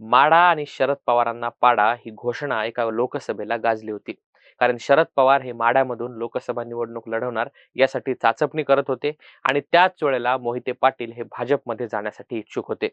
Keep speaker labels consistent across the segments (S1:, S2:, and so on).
S1: माडा आणि शरद पवारांना पाडा ही घोषणा एका लोकसभेला गाजली होती. कारण शरद पवार हे माड्यामधून लोकसभा निवडणूक लढवणार यासाठी चाचपणी करत होते आणि त्याच वेळेला मोहिते पाटील हे भाजपमध्ये जाण्यासाठी इच्छुक होते.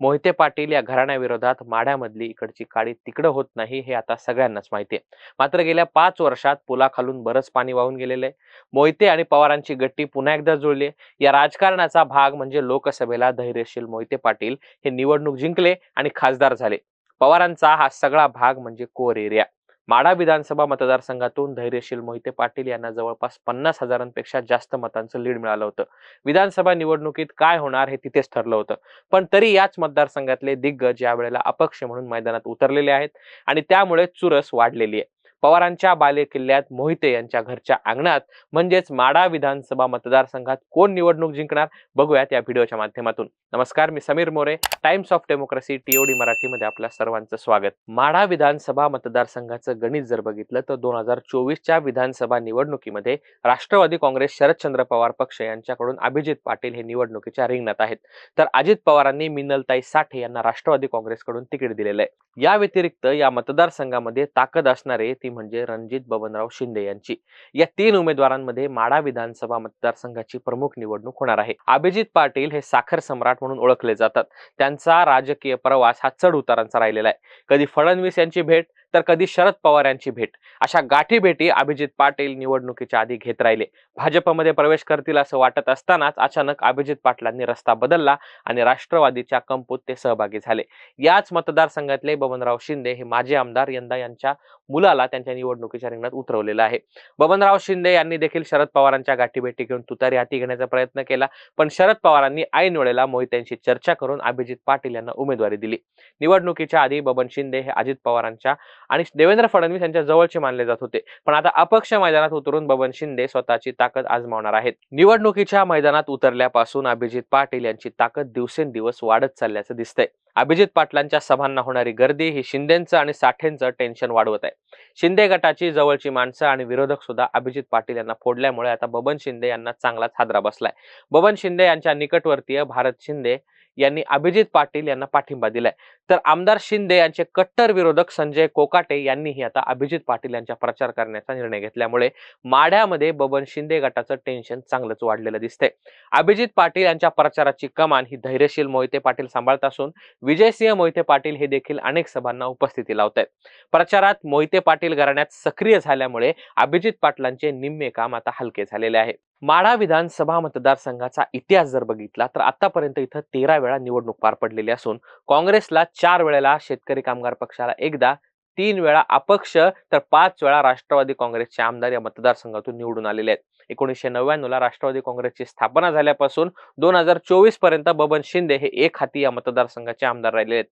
S1: मोहिते पाटील या घराण्याविरोधात माड्यामधली इकडची काळी तिकडं होत नाही हे आता सगळ्यांनाच माहिती आहे. मात्र गेल्या पाच वर्षात पुलाखालून बरंच पाणी वाहून गेलेलं आहे. मोहिते आणि पवारांची गट्टी पुन्हा एकदा जुळली या राजकारणाचा भाग म्हणजे लोकसभेला धैर्यशील मोहिते पाटील हे निवडणूक जिंकले आणि खासदार झाले. पवारांचा हा सगळा भाग म्हणजे कोर एरिया. माडा विधानसभा मतदारसंघातून धैर्यशील मोहिते पाटील यांना जवळपास पन्नास हजारांपेक्षा जास्त मतांचं लीड मिळालं होतं. विधानसभा निवडणुकीत काय होणार हे तिथेच ठरलं होतं. पण तरी याच मतदारसंघातले दिग्गज या वेळेला अपक्ष म्हणून मैदानात उतरलेले आहेत आणि त्यामुळे चुरस वाढलेली आहे. पवारांच्या बालेकिल्ल्यात मोहिते यांच्या घरच्या अंगणात. म्हणजेच माडा विधानसभा मतदारसंघात कोण निवडणूक जिंकणार? बघूयात या व्हिडिओच्या माध्यमातून. नमस्कार मी Sameer More. Times of Democracy TOD मराठीमध्ये आपल्या सर्वांचं स्वागत. माढा विधानसभा मतदारसंघाचं गणित जर बघितलं तर दोन हजार चोवीसच्या विधानसभा निवडणुकीमध्ये राष्ट्रवादी काँग्रेस शरदचंद्र पवार पक्ष यांच्याकडून अभिजित पाटील हे निवडणुकीच्या रिंगणात आहेत. तर अजित पवारांनी मिनलताई साठे यांना राष्ट्रवादी काँग्रेसकडून तिकीट दिलेलं आहे. या व्यतिरिक्त या मतदारसंघामध्ये ताकद असणारे ती म्हणजे रणजित बबनराव शिंदे यांची. या तीन उमेदवारांमध्ये माडा विधानसभा मतदारसंघाची प्रमुख निवडणूक होणार आहे. अभिजित पाटील हे साखर सम्राट म्हणून ओळखले जातात. त्यांचा राजकीय प्रवास हा चढ उतारांचा राहिलेला आहे. कधी फडणवीस यांची भेट तर कधी शरद पवार यांची भेट. अशा गाठी भेटी अभिजित पाटील निवडणुकीच्या आधी घेत राहिले. भाजपमध्ये प्रवेश करतील असं वाटत असतानाच अचानक अभिजित पाटलांनी रस्ता बदलला आणि राष्ट्रवादीच्या कंपूत ते सहभागी झाले. याच मतदारसंघातले बबनराव शिंदे हे माजी आमदार यंदा यांच्या मुलाला त्यांच्या निवडणुकीच्या रिंगणात उतरवलेलं आहे. बबनराव शिंदे यांनी देखील शरद पवारांच्या गाठीभेटी घेऊन तुतारी हाती घेण्याचा प्रयत्न केला पण शरद पवारांनी ऐन वेळेला मोहित्यांशी चर्चा करून अभिजित पाटील यांना उमेदवारी दिली. निवडणुकीच्या आधी बबन शिंदे हे अजित पवारांच्या आणि देवेंद्र फडणवीस यांच्या जवळचे मानले जात होते. पण आता अपक्ष मैदानात उतरून बबन शिंदे स्वतःची ताकद आजमावणार आहेत. निवडणुकीच्या मैदानात उतरल्यापासून अभिजित पाटील यांची ताकद दिवसेंदिवस वाढत चालल्याचं दिसतंय. अभिजित पाटलांच्या सभांना होणारी गर्दी ही शिंदेचं आणि साठेंचं टेन्शन वाढवत आहे. शिंदे गटाची जवळची माणसं आणि विरोधक सुद्धा अभिजित पाटील यांना फोडल्यामुळे आता बबन शिंदे यांना चांगलाच हादरा बसलाय. बबन शिंदे यांच्या निकटवर्तीय भारत शिंदे यांनी अभिजित पाटील यांना पाठिंबा दिलाय. तर आमदार शिंदे यांचे कट्टर विरोधक संजय कोकाटे यांनीही आता अभिजित पाटील यांच्या प्रचार करण्याचा निर्णय घेतल्यामुळे माढ्यामध्ये बबन शिंदे गटाचं टेन्शन चांगलंच वाढलेलं दिसतंय. अभिजित पाटील यांच्या प्रचाराची कमान ही धैर्यशील मोहिते पाटील सांभाळत असून विजयसिंह मोहिते पाटील हे देखील अनेक सभांना उपस्थिती लावत आहेत प्रचारात मोहिते पाटील घराण्यात सक्रिय झाल्यामुळे अभिजित पाटलांचे निम्मे काम आता हलके झालेले आहे. माढा विधानसभा मतदारसंघाचा इतिहास जर बघितला तर आतापर्यंत इथं तेरा वेळा निवडणूक पार पडलेली असून काँग्रेसला चार वेळेला शेतकरी कामगार पक्षाला एकदा तीन वेळा अपक्ष तर पाच वेळा राष्ट्रवादी काँग्रेसचे आमदार या मतदारसंघातून निवडून आलेले आहेत. एकोणीसशे नव्याण्णवला राष्ट्रवादी काँग्रेसची स्थापना झाल्यापासून दोन हजार चोवीसपर्यंत बबन शिंदे हे एक हाती या मतदारसंघाचे आमदार राहिले आहेत.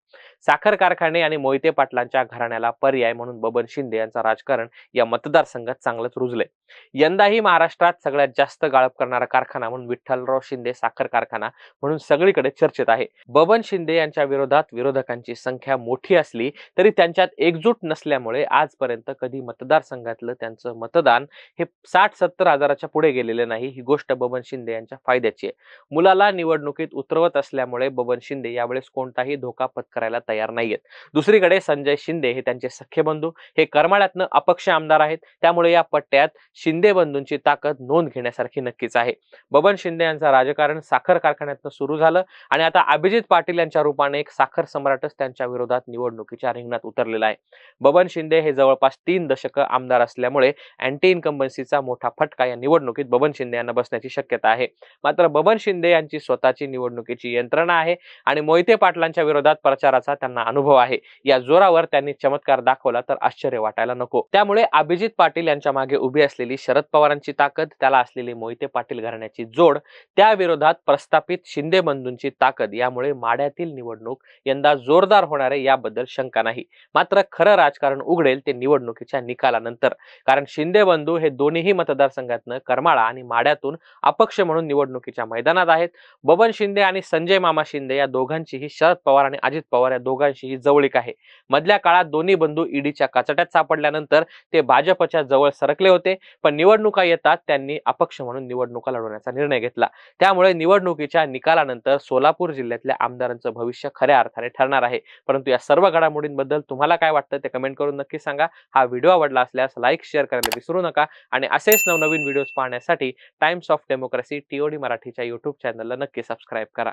S1: साखर कारखाने आणि मोहिते पाटलांच्या घराण्याला पर्याय म्हणून बबन शिंदे यांचा राजकारण या मतदारसंघात चांगलंच रुजलंय. यंदाही महाराष्ट्रात सगळ्यात जास्त गाळप करणारा कारखाना म्हणून विठ्ठलराव शिंदे साखर कारखाना म्हणून सगळीकडे चर्चेत आहे. बबन शिंदे यांच्या विरोधात विरोधकांची संख्या मोठी असली तरी त्यांच्यात एकजूट नसल्यामुळे आजपर्यंत कधी मतदारसंघातलं त्यांचं मतदान हे साठ सत्तर हजाराच्या पुढे गेलेलं नाही ही गोष्ट बबन शिंदे यांच्या फायद्याची आहे. मुलाला निवडणुकीत उतरवत असल्यामुळे बबन शिंदे यावेळेस कोणताही धोका पत्करायला तयार नाहीयेत. दुसरीकडे संजय शिंदे हे त्यांचे सख्खे बंधू हे करमाळ्यातनं अपक्ष आमदार आहेत त्यामुळे या पट्ट्यात शिंदे बंधूंची ताकद नोंद घेण्यासारखी नक्कीच आहे. बबन शिंदे यांचं राजकारण साखर कारखान्यातनं सुरू झालं आणि आता अभिजित पाटील यांच्या रूपाने एक साखर सम्राटच त्यांच्या विरोधात निवडणुकीच्या रिंगणात उतरलेला आहे. बबन शिंदे हे जवळपास तीन दशकं आमदार असल्यामुळे अँटी इन्कम्बन्सीचा मोठा फटका या निवडणुकीत बबन शिंदे यांना बसण्याची शक्यता आहे. मात्र बबन शिंदे यांची स्वतःची निवडणुकीची यंत्रणा आहे आणि मोहिते पाटलांच्या विरोधात प्रचाराचा त्यांना अनुभव आहे. या जोरावर त्यांनी चमत्कार दाखवला तर आश्चर्य वाटायला नको. त्यामुळे अभिजित पाटील यांच्या मागे उभी असलेली शरद पवारांची ताकद त्याला असलेली मोहिते पाटील घराण्याची जोड त्या विरोधात प्रस्थापित शिंदे बंधूंची ताकद यामुळे माड्यातील निवडणूक यंदा जोरदार होणार आहे याबद्दल शंका नाही. मात्र खरं राजकारण उघडेल ते निवडणुकीच्या निकालानंतर. कारण शिंदे बंधू हे दोन्हीही मतदारसंघातनं करमाळा आणि माड्यातून अपक्ष म्हणून निवडणुकीच्या मैदानात आहेत. बबन शिंदे आणि संजय मामा शिंदे या दोघांचीही शरद पवार आणि अजित पवार या दोघांशीही जवळीक आहे. मधल्या काळात दोन्ही बंधू ईडीच्या काचट्यात सापडल्यानंतर ते भाजपच्या जवळ सरकले होते. पण निवडणुका येतात त्यांनी अपक्ष म्हणून निवडणुका लढवण्याचा निर्णय घेतला. त्यामुळे निवडणुकीच्या निकालानंतर सोलापूर जिल्ह्यातल्या आमदारांचं भविष्य खऱ्या अर्थाने ठरणार आहे. परंतु या सर्व घडामोडींबद्दल तुम्हाला काय वाटतं? ते कमेंट करून नक्की सांगा. हा व्हिडिओ आवडला असल्यास लाईक शेअर करायला विसरू नका. आणि असेच नवनवीन व्हिडिओज पाहण्यासाठी टाइम्स ऑफ डेमोक्रेसी टीओडी मराठीच्या युट्यूब चॅनलला नक्की सबस्क्राईब करा.